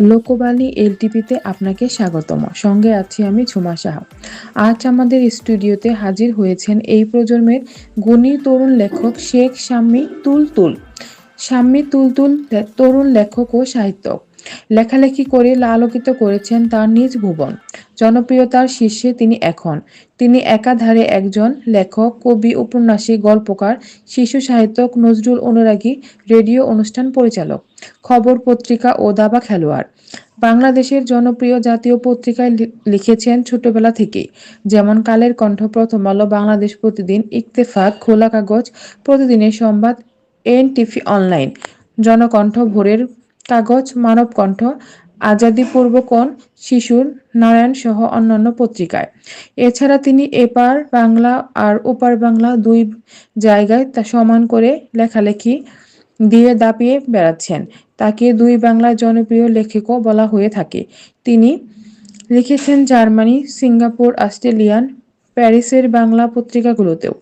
লোকবাণী এলটিপিতে আপনাকে স্বাগতম। সঙ্গে আছি আমি ঝুমা সাহা। আজ আমাদের স্টুডিওতে হাজির হয়েছেন এই প্রজন্মের গুণী তরুণ লেখক শেখ শাম্মী তুলতুল। শাম্মী তুলতুল তরুণ লেখক ও সাহিত্যক। লেখালেখি করে আলোকিত করেছেন তার নিজ ভুবন। জনপ্রিয়তার শীর্ষে তিনি এখন। তিনি একাধারে একজন লেখক, কবি উপন্যাসিক গল্পকার, শিশু সাহিত্যক, নজরুল অনুরাগী, রেডিও অনুষ্ঠান পরিচালক, খবর পত্রিকা ও দাবা খেলোয়াড়। বাংলাদেশের জনপ্রিয় জাতীয় পত্রিকায় লিখেছেন ছোটবেলা থেকেই। যেমন কালের কণ্ঠ প্রথম আলো, বাংলাদেশ প্রতিদিন ইত্তেফাক, খোলা কাগজ, প্রতিদিনের সংবাদ এন টিভি অনলাইন। জনকণ্ঠ ভোরের কাগজ, মানব কণ্ঠ আজাদি পূর্বকোণ শিশুর নারায়ণ সহ অন্যান্য পত্রিকায়। এছাড়া তিনি এপার বাংলা আর ওপার বাংলা দুই জায়গায় তা সমান করে লেখালেখি দিয়ে দাপিয়ে বেড়াচ্ছেন। তাকে দুই বাংলার জনপ্রিয় লেখকও বলা হয়ে থাকে। তিনি লিখেছেন জার্মানি, সিঙ্গাপুর, অস্ট্রেলিয়ান, প্যারিসের বাংলা পত্রিকাগুলোতেও।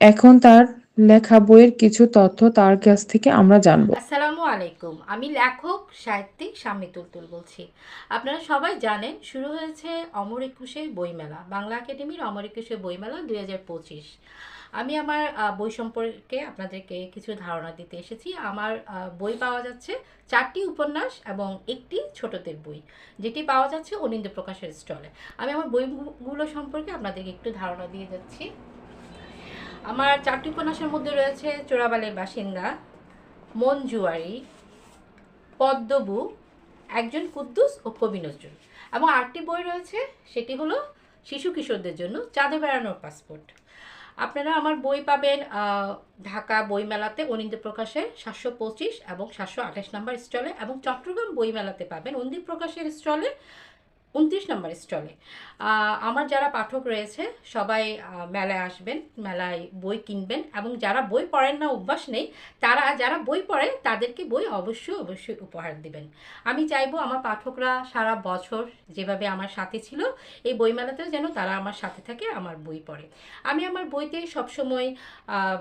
এখন তার লেখা বইয়ের কিছু তথ্য তার কাছ থেকে আমরা জানব। আসসালামু আলাইকুম, আমি লেখক, সাহিত্যিক শাম্মী তুলতুল বলছি। আপনারা সবাই জানেন, শুরু হয়েছে অমর একুশে বইমেলা, বাংলা একাডেমির অমর একুশে বইমেলা দুই হাজার পঁচিশ। আমি আমার বই সম্পর্কে আপনাদেরকে কিছু ধারণা দিতে এসেছি। আমার বই পাওয়া যাচ্ছে চারটি উপন্যাস এবং একটি ছোটদের বই, যেটি পাওয়া যাচ্ছে অনিন্দ প্রকাশের স্টলে। আমি আমার বইগুলো সম্পর্কে আপনাদেরকে একটু ধারণা দিয়ে যাচ্ছি। আমার চারটি উপন্যাসের মধ্যে রয়েছে চোরাবালের বাসিন্দা, মন জুয়ারি, পদ্মবু, একজন কুদ্দুস ও কবি নজরুল। এবং আটটি বই রয়েছে, সেটি হলো শিশু কিশোরদের জন্য চাঁদে বেড়ানোর পাসপোর্ট। আপনারা আমার বই পাবেন ঢাকা বইমেলাতে অনিন্দ প্রকাশের সাতশো পঁচিশ এবং সাতশো আঠাশ নম্বর স্টলে এবং চট্টগ্রাম বইমেলাতে পাবেন অন্দিপ প্রকাশের স্টলে উনত্রিশ নম্বর স্টলে। আমার যারা পাঠক রয়েছে, সবাই মেলায় আসবেন, মেলায় বই কিনবেন এবং যারা বই পড়েন না, অভ্যাস নেই, তারা, যারা বই পড়ে, তাদেরকে বই অবশ্যই অবশ্যই উপহার দিবেন। আমি চাইব আমার পাঠকরা সারা বছর যেভাবে আমার সাথে ছিল, এই বইমেলাতেও যেন তারা আমার সাথে থাকে, আমার বই পড়ে। আমি আমার বইতে সবসময়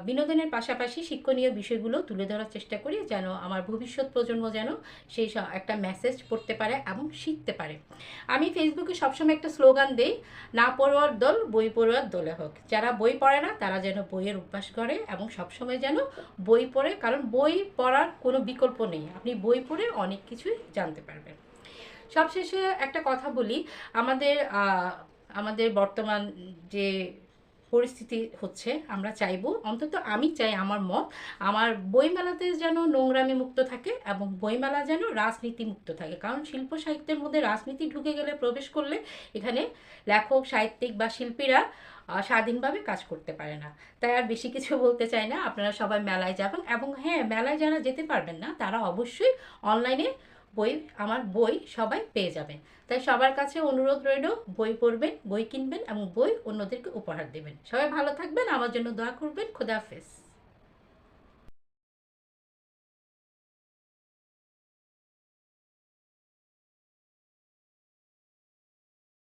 বিনোদনের পাশাপাশি শিক্ষণীয় বিষয়গুলো তুলে ধরার চেষ্টা করি, যেন আমার ভবিষ্যৎ প্রজন্ম যেন সেই একটা মেসেজ পড়তে পারে এবং শিখতে পারে। আমি ফেসবুকে সবসময় একটা স্লোগান দিই, না পড়ুয়ার দল, বই পড়ুয়ার দলে হোক। যারা বই পড়ে না, তারা যেন বইয়ের অভ্যাস করে এবং সবসময় যেন বই পড়ে, কারণ বই পড়ার কোনো বিকল্প নেই। আপনি বই পড়ে অনেক কিছুই জানতে পারবেন। সবশেষে একটা কথা বলি, আমাদের আমাদের বর্তমান যে পরিস্থিতি হচ্ছে, আমরা চাইব, অন্তত আমি চাই আমার মত, আমার বইমেলাতে যেন নোংরামি মুক্ত থাকে এবং বইমেলা যেন রাজনীতি মুক্ত থাকে। কারণ শিল্প সাহিত্যের মধ্যে রাজনীতি ঢুকে গেলে প্রবেশ করলে এখানে লেখক, সাহিত্যিক বা শিল্পীরা স্বাধীনভাবে কাজ করতে পারে না। তাই আর বেশি কিছু বলতে চাই না, আপনারা সবাই মেলায় যাবেন এবং হ্যাঁ মেলায় যারা যেতে পারবেন না, তারা অবশ্যই অনলাইনে বই, আমার বই সবাই পেয়ে যাবেন তাই সবার কাছে অনুরোধ রইল, বই পড়বেন, বই কিনবেন এবং বই অন্যদেরকে উপহার দেবেন। সবাই ভালো থাকবেন, আমার জন্য দোয়া করবেন। খোদা হাফেজ।